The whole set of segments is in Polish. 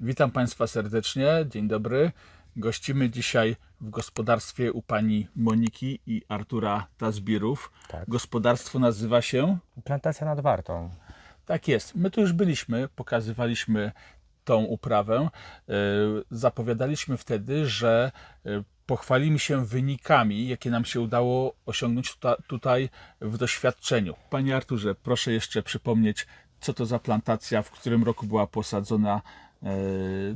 Witam Państwa serdecznie. Dzień dobry. Gościmy dzisiaj w gospodarstwie u pani Moniki i Artura Tazbirów. Tak. Gospodarstwo nazywa się. Plantacja nad Wartą. Tak jest. My tu już byliśmy, pokazywaliśmy tą uprawę. E, Zapowiadaliśmy wtedy, że e, pochwalimy się wynikami, jakie nam się udało osiągnąć tuta, tutaj w doświadczeniu. Panie Arturze, proszę jeszcze przypomnieć, co to za plantacja, w którym roku była posadzona. E,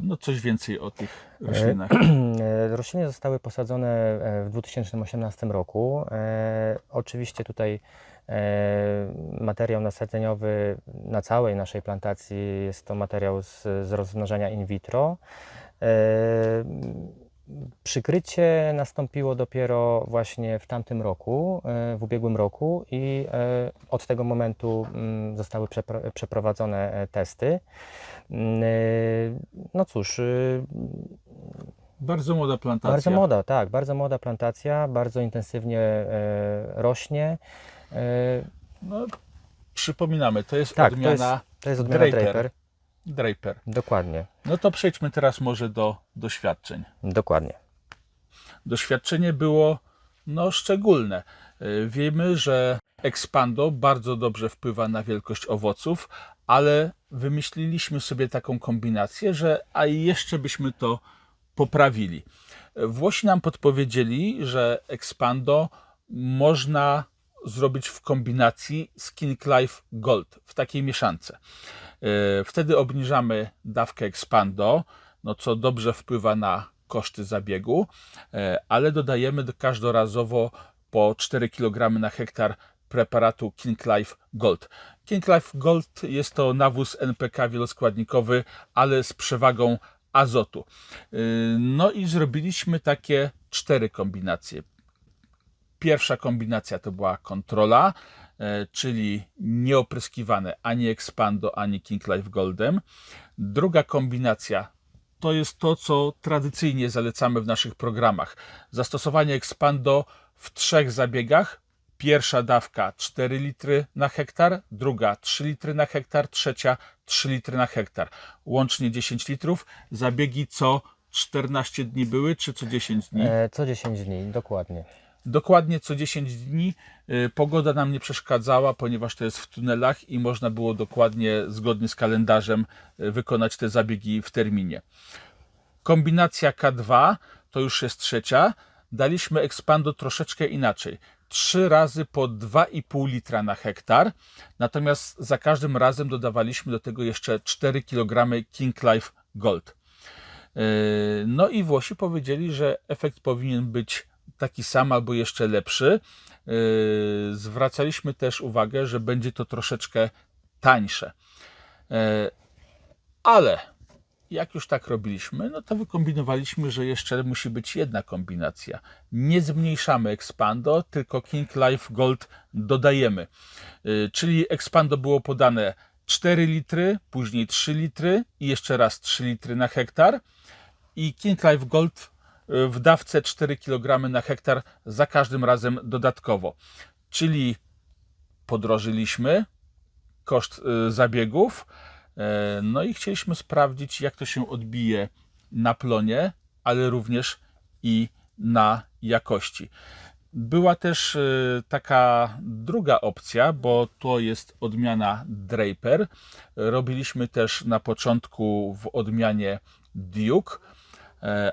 No coś więcej o tych roślinach. E, Rośliny zostały posadzone e, w 2018 roku. E, Oczywiście tutaj e, materiał nasadzeniowy na całej naszej plantacji jest to materiał z, z rozmnażania in vitro. Przykrycie nastąpiło dopiero właśnie w tamtym roku, e, w ubiegłym roku i e, od tego momentu mm, zostały przepro- przeprowadzone e, testy. Mm, No cóż, y, Bardzo młoda plantacja. bardzo młoda, tak, bardzo młoda plantacja, bardzo intensywnie rośnie. No, przypominamy, to jest tak, to jest, odmiana to jest odmiana Draper. Draper. Draper. Dokładnie, No to przejdźmy teraz może do doświadczeń. dokładnie. doświadczenie było no, szczególne. Y, Wiemy, że Expando bardzo dobrze wpływa na wielkość owoców, ale wymyśliliśmy sobie taką kombinację, że a jeszcze byśmy to poprawili. Włosi nam podpowiedzieli, że Expando można zrobić w kombinacji z King Life Gold w takiej mieszance. Y, Wtedy obniżamy dawkę Expando, no co dobrze wpływa na koszty zabiegu, e, ale dodajemy do- każdorazowo po 4 kg na hektar preparatu King Life Gold. King Life Gold jest to nawóz NPK wieloskładnikowy, ale z przewagą azotu. Y, No i zrobiliśmy takie cztery kombinacje. Pierwsza kombinacja to była kontrola, czyli nieopryskiwane ani Expando, ani King Life Goldem. Druga kombinacja to jest to, co tradycyjnie zalecamy w naszych programach. Zastosowanie Expando w trzech zabiegach. Pierwsza dawka 4 litry na hektar, druga 3 litry na hektar, trzecia 3 litry na hektar. Łącznie 10 litrów. Zabiegi co 14 dni były, czy co 10 dni? E, Co 10 dni, dokładnie. Dokładnie co 10 dni. Y, Pogoda nam nie przeszkadzała, ponieważ to jest w tunelach i można było dokładnie, zgodnie z kalendarzem, y, wykonać te zabiegi w terminie. Kombinacja K2 to już jest trzecia. Daliśmy Expando troszeczkę inaczej. Trzy razy po 2,5 litra na hektar, natomiast za każdym razem dodawaliśmy do tego jeszcze 4 kg King Life Gold. Yy, No i Włosi powiedzieli, że efekt powinien być taki sam albo jeszcze lepszy. Yy, Zwracaliśmy też uwagę, że będzie to troszeczkę tańsze. Yy, Ale jak już tak robiliśmy, no to wykombinowaliśmy, że jeszcze musi być jedna kombinacja. Nie zmniejszamy Expando, tylko King Life Gold dodajemy. Yy, Czyli Expando było podane 4 litry, później 3 litry i jeszcze raz 3 litry na hektar. I King Life Gold w dawce 4 kg na hektar za każdym razem dodatkowo. Czyli podrożyliśmy koszt y, zabiegów, e, no i chcieliśmy sprawdzić, jak to się odbije na plonie, ale również i na jakości. Była też y, taka druga opcja, bo to jest odmiana Draper. Robiliśmy też na początku w odmianie Duke,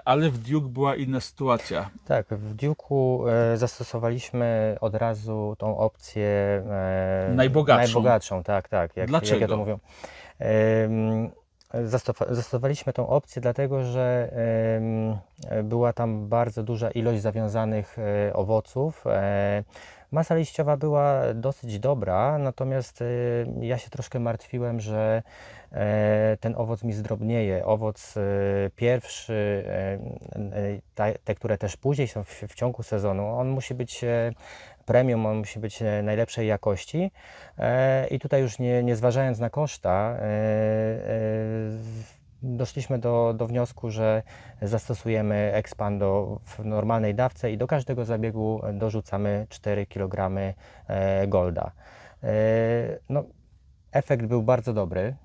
ale w Duke była inna sytuacja. Tak, w Duke'u e, zastosowaliśmy od razu tą opcję e, Najbogatszą. najbogatszą, tak, tak, jak, jak ja Dlaczego? to zastofa- Zastosowaliśmy tą opcję dlatego, że była tam bardzo duża ilość zawiązanych e, owoców. Masa liściowa była dosyć dobra, natomiast e, ja się troszkę martwiłem, że e, ten owoc mi zdrobnieje. Owoc e, pierwszy, e, e, te, które też później są w, ciągu sezonu, on musi być premium, on musi być najlepszej jakości. I tutaj już nie, nie zważając na koszta, doszliśmy do, do wniosku, że zastosujemy Expando w normalnej dawce i do każdego zabiegu dorzucamy 4 kg e, golda. E, No, efekt był bardzo dobry.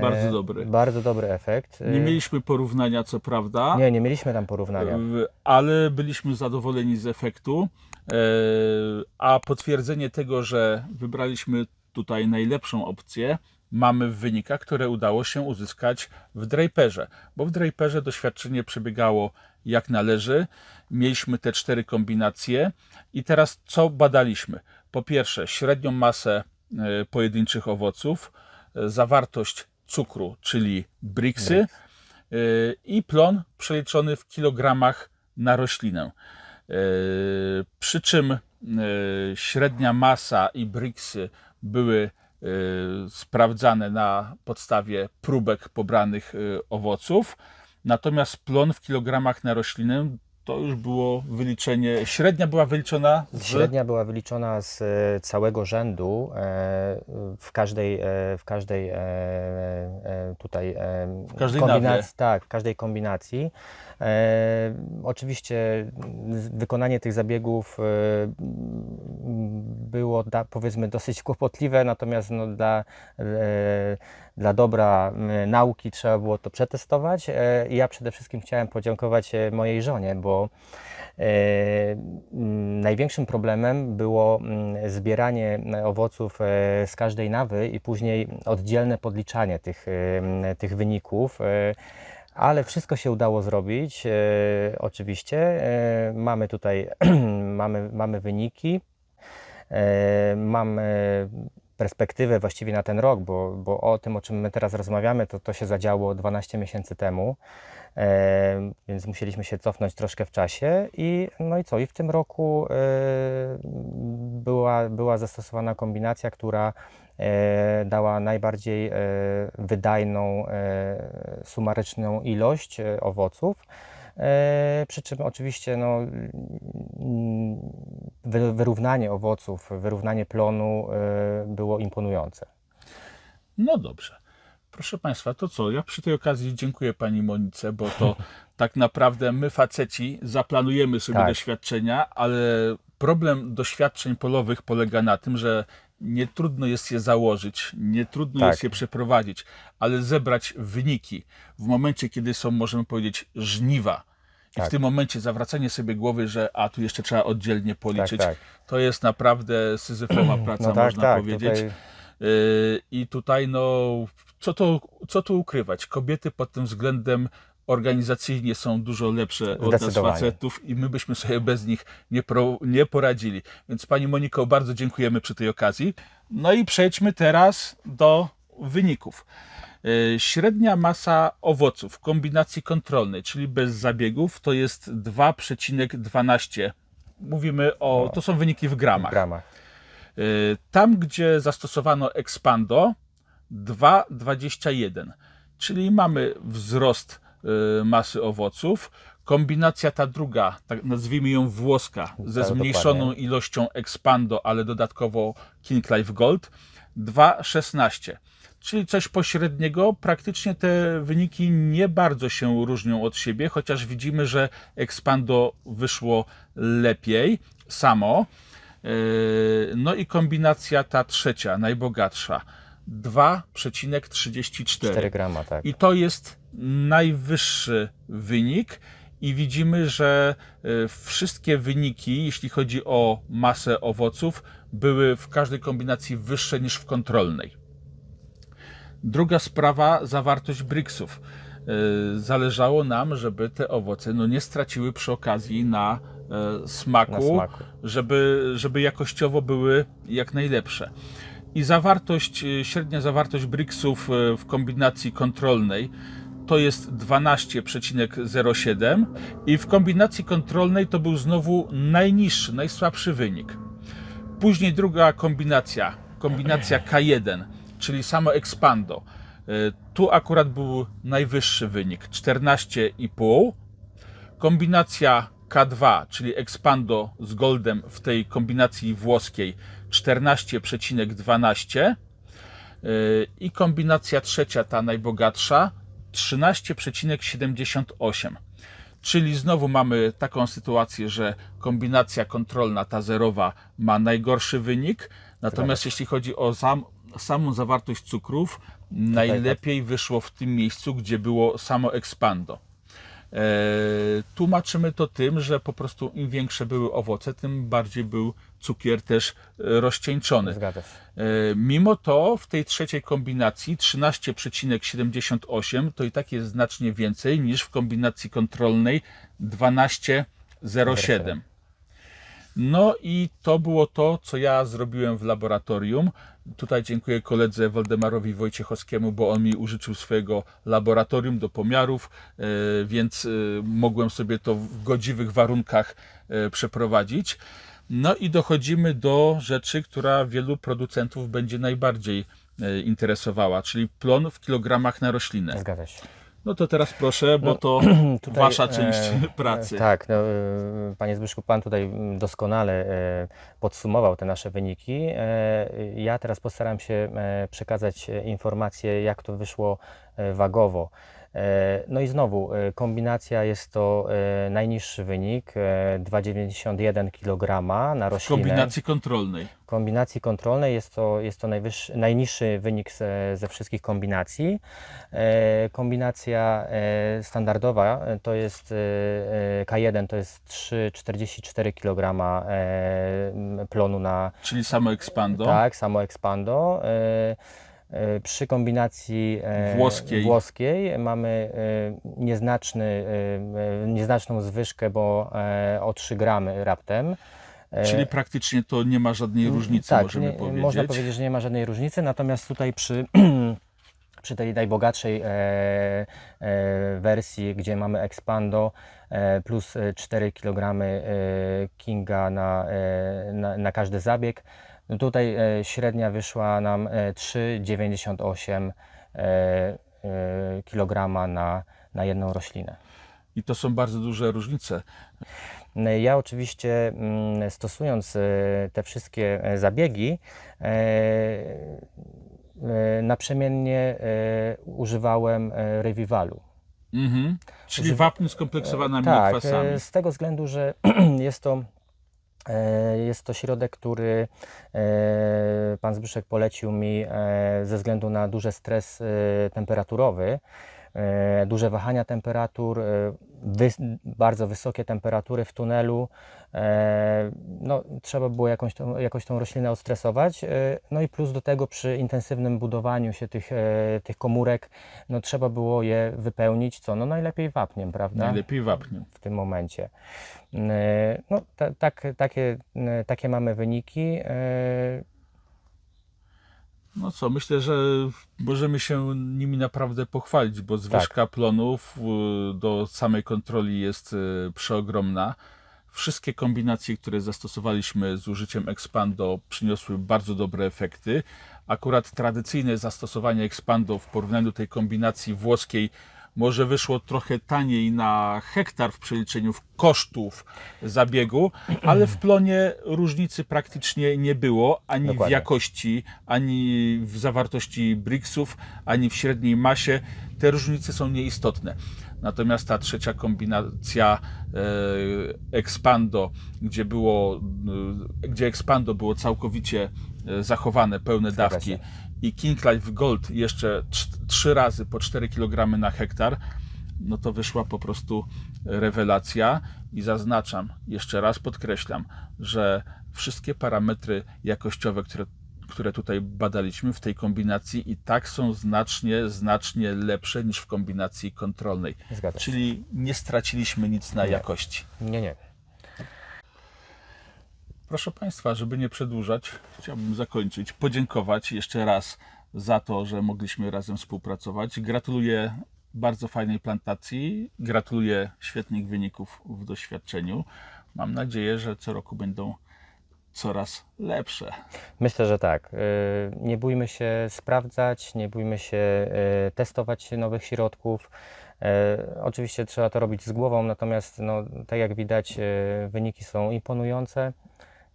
Bardzo E, dobry. Bardzo dobry efekt. Nie mieliśmy porównania, co prawda, nie, nie mieliśmy tam porównania. ale byliśmy zadowoleni z efektu. A potwierdzenie tego, że wybraliśmy tutaj najlepszą opcję, mamy w wynikach, które udało się uzyskać w Draperze, bo w Draperze doświadczenie przebiegało jak należy. Mieliśmy te cztery kombinacje i teraz co badaliśmy? Po pierwsze, średnią masę e, pojedynczych owoców, e, zawartość cukru, czyli briksy y, i plon przeliczony w kilogramach na roślinę. Przy czym średnia masa i briksy były sprawdzane na podstawie próbek pobranych y, owoców, natomiast plon w kilogramach na roślinę to już było wyliczenie, średnia była wyliczona z Średnia była wyliczona z e, całego rzędu e, w każdej, e, w każdej tutaj W każdej kombinacji. nawie. Tak, w każdej kombinacji. Oczywiście wykonanie tych zabiegów było da, powiedzmy dosyć kłopotliwe, natomiast no, dla, e, dla dobra nauki trzeba było to przetestować. E, ja przede wszystkim chciałem podziękować e, mojej żonie, bo e, największym problemem było zbieranie owoców e, z każdej nawy i później oddzielne podliczanie tych, e, tych wyników. ale wszystko się udało zrobić, e, oczywiście. E, mamy tutaj mamy, mamy wyniki. E, mam e, perspektywę właściwie na ten rok, bo, bo o tym, o czym my teraz rozmawiamy, to, to się zadziało 12 miesięcy temu, e, więc musieliśmy się cofnąć troszkę w czasie i no i co, i w tym roku była, była zastosowana kombinacja, która dała najbardziej wydajną, sumaryczną ilość owoców. E, przy czym oczywiście no, mm, wy- wyrównanie owoców, wyrównanie plonu e, było imponujące. No dobrze. Proszę Państwa, to co? Ja przy tej okazji dziękuję Pani Monice, bo to tak naprawdę my faceci zaplanujemy sobie Tak. doświadczenia, ale problem doświadczeń polowych polega na tym, że nie trudno jest je założyć, nie trudno Tak. jest je przeprowadzić, ale zebrać wyniki w momencie, kiedy są, możemy powiedzieć, żniwa. I w Tak. tym momencie zawracanie sobie głowy, że a tu jeszcze trzeba oddzielnie policzyć, tak. to jest naprawdę syzyfowa praca, No tak, można tak. powiedzieć. Tutaj Yy, I tutaj, no, co tu, co tu ukrywać? Kobiety pod tym względem organizacyjnie są dużo lepsze od nas facetów i my byśmy sobie bez nich nie, pro, nie poradzili. Więc Pani Moniko, bardzo dziękujemy przy tej okazji. No i przejdźmy teraz do wyników. Yy, Średnia masa owoców w kombinacji kontrolnej, czyli bez zabiegów, to jest 2,12. Mówimy o, to są wyniki w w gramach. gramach. Y, Tam, gdzie zastosowano Expando 2,21, czyli mamy wzrost masy owoców. Kombinacja ta druga, tak nazwijmy ją włoska, ze Tak, zmniejszoną dokładnie. ilością Expando, ale dodatkowo King Life Gold 2,16. Czyli coś pośredniego, praktycznie te wyniki nie bardzo się różnią od siebie, chociaż widzimy, że Expando wyszło lepiej samo. Yy, No i kombinacja ta trzecia, najbogatsza, 2,34. 4 grama, tak. I to jest najwyższy wynik. I widzimy, że y, wszystkie wyniki, jeśli chodzi o masę owoców, były w każdej kombinacji wyższe niż w kontrolnej. Druga sprawa, zawartość briksów. Y, Zależało nam, żeby te owoce no, nie straciły przy okazji na e, smaku, Na smaku. Żeby, żeby jakościowo były jak najlepsze. I zawartość, y, średnia zawartość briksów y, w kombinacji kontrolnej to jest 12,07 i w kombinacji kontrolnej to był znowu najniższy, najsłabszy wynik. Później druga kombinacja, kombinacja K1, czyli samo Expando. Y, Tu akurat był najwyższy wynik 14,5. Kombinacja K2, czyli Expando z Goldem w tej kombinacji włoskiej 14,12. Y, I kombinacja trzecia, ta najbogatsza 13,78. Czyli znowu mamy taką sytuację, że kombinacja kontrolna, ta zerowa, ma najgorszy wynik. Natomiast jeśli chodzi o sam, samą zawartość cukrów najlepiej wyszło w tym miejscu, gdzie było samo expando. E, tłumaczymy to tym, że po prostu im większe były owoce, tym bardziej był cukier też e, rozcieńczony. Zgadza się. E, Mimo to w tej trzeciej kombinacji 13,78 to i tak jest znacznie więcej niż w kombinacji kontrolnej 12,07. No i to było to, co ja zrobiłem w laboratorium. Tutaj dziękuję koledze Waldemarowi Wojciechowskiemu, bo on mi użyczył swojego laboratorium do pomiarów, e, więc mogłem sobie to w godziwych warunkach przeprowadzić. No i dochodzimy do rzeczy, która wielu producentów będzie najbardziej e, interesowała, czyli plon w kilogramach na roślinę. Zgadza się. No to teraz proszę, bo to Tutaj, wasza część e, pracy. e, Tak, no, e, panie Zbyszku, pan tutaj doskonale e, podsumował te nasze wyniki. E, Ja teraz postaram się e, przekazać e, informacje, jak to wyszło e, wagowo. E, No i znowu, e, kombinacja jest to e, najniższy wynik, e, 2,91 kg na W roślinę. kombinacji kontrolnej. W kombinacji kontrolnej jest to, jest to najniższy wynik ze, ze wszystkich kombinacji. Kombinacja standardowa to jest e, e, K1 to jest 3,44 kg plonu na Czyli samo expando. tak, samo Expando. E, Przy kombinacji e, Włoskiej. włoskiej mamy e, nieznaczny, nieznaczną zwyżkę, bo o 3 gramy raptem. Czyli praktycznie to nie ma żadnej różnicy, tak, możemy nie, powiedzieć. Można powiedzieć, że nie ma żadnej różnicy, natomiast tutaj przy, przy tej najbogatszej e, e, wersji, gdzie mamy Expando e, plus e, 4 kg e, Kinga na, e, na, na każdy zabieg, tutaj e, średnia wyszła nam e, 3,98 e, e, kg na, na jedną roślinę. I to są bardzo duże różnice. Ja oczywiście mm, stosując te wszystkie zabiegi, naprzemiennie używałem Revivalu. Mhm. Czyli Że- wapń skompleksowane Tak, z tego względu, że jest to, jest to środek, który e, pan Zbyszek polecił mi e, ze względu na duży stres e, temperaturowy, e, duże wahania temperatur, wys- bardzo wysokie temperatury w tunelu. E, no, trzeba było jakąś tą, jakoś tą roślinę odstresować. E, no i plus do tego przy intensywnym budowaniu się tych, e, tych komórek, no, trzeba było je wypełnić, co? No najlepiej wapniem, prawda? Najlepiej wapniem. w tym momencie. No, ta, tak, takie, takie mamy wyniki. No co, myślę, że możemy się nimi naprawdę pochwalić, bo zwyżka Tak. plonów y, do samej kontroli jest y, przeogromna. Wszystkie kombinacje, które zastosowaliśmy z użyciem Expando przyniosły bardzo dobre efekty. Akurat tradycyjne zastosowanie Expando w porównaniu do tej kombinacji włoskiej może wyszło trochę taniej na hektar w przeliczeniu w kosztów zabiegu, ale w plonie różnicy praktycznie nie było, ani w Dokładnie. jakości, ani w zawartości briksów, ani w średniej masie. Te różnice są nieistotne. Natomiast ta trzecia kombinacja e, Expando, gdzie było, e, gdzie Expando było całkowicie e, zachowane, pełne dawki i King Life Gold jeszcze trz- trzy razy po 4 kg na hektar, no to wyszła po prostu rewelacja. I zaznaczam, jeszcze raz podkreślam, że wszystkie parametry jakościowe, które, które tutaj badaliśmy w tej kombinacji i tak są znacznie, znacznie lepsze niż w kombinacji kontrolnej. Czyli nie straciliśmy nic na Nie. jakości. nie, nie. Proszę Państwa, żeby nie przedłużać, chciałbym zakończyć, podziękować jeszcze raz za to, że mogliśmy razem współpracować. Gratuluję bardzo fajnej plantacji, gratuluję świetnych wyników w doświadczeniu. Mam nadzieję, że co roku będą coraz lepsze. Myślę, że tak. E, Nie bójmy się sprawdzać, nie bójmy się e, testować nowych środków. E, Oczywiście trzeba to robić z głową, natomiast no, tak jak widać, wyniki są imponujące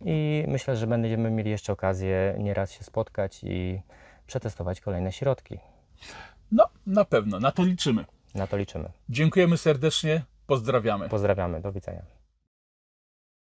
i myślę, że będziemy mieli jeszcze okazję nieraz się spotkać i przetestować kolejne środki. No, na pewno, na to liczymy. Na to liczymy. Dziękujemy serdecznie, pozdrawiamy. Pozdrawiamy, do widzenia.